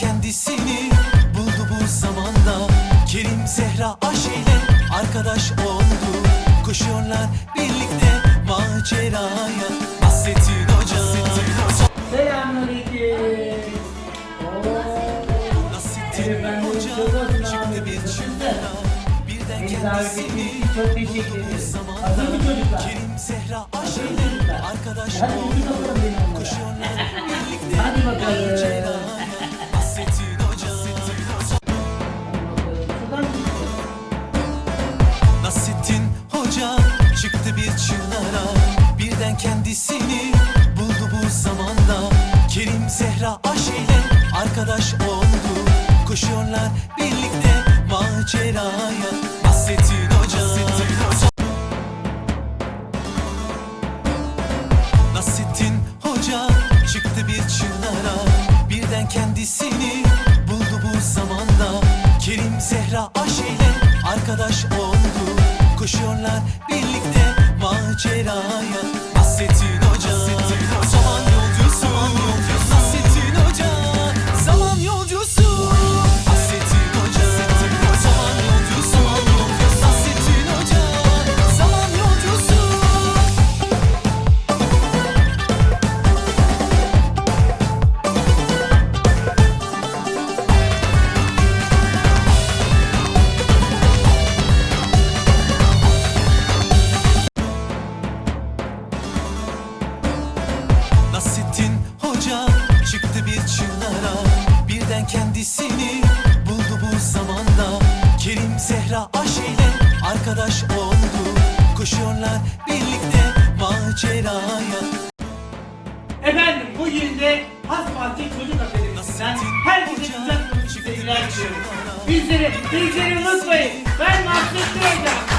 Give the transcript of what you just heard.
kendisini buldu bu zamanda Kerim Zehra Ayşe'yle arkadaş oldu Koşuyorlar birlikte maceraya Nasrettin Hoca Selamünaleyküm. Nasrettin Hoca çıktı bir çınara Birden kendisini çok teşekkür ederim. Hazır mı çocuklar? Kerim Zehra Ayşe'yle çocuklar. arkadaş oldu. Koşuyorlar birlikte Hadi bakalım. Çıktı bir çınara. Birden kendisini buldu bu zamanda. Kerim Zehra Ayşe'yle arkadaş oldu. Koşuyorlar birlikte maceraya. Nasrettin Hoca. Nasrettin Hoca çıktı bir çınara. Birden kendisini buldu bu zamanda. Kerim Zehra Ayşe'yle arkadaş oldu Koşuyorlar birlikte maceraya Nasrettin Hoca çıktı bir çınara Birden kendisini buldu bu zamanda Kerim Zehra Ayşe'yle arkadaş oldu Koşuyorlar birlikte maceraya Efendim bugün de Hasbahçe Çocuk Akademisi'nden herkese güzel konuşup sevgiler diliyorum. Bizleri, bizleri unutmayın. Ben Mahsettin Hoca.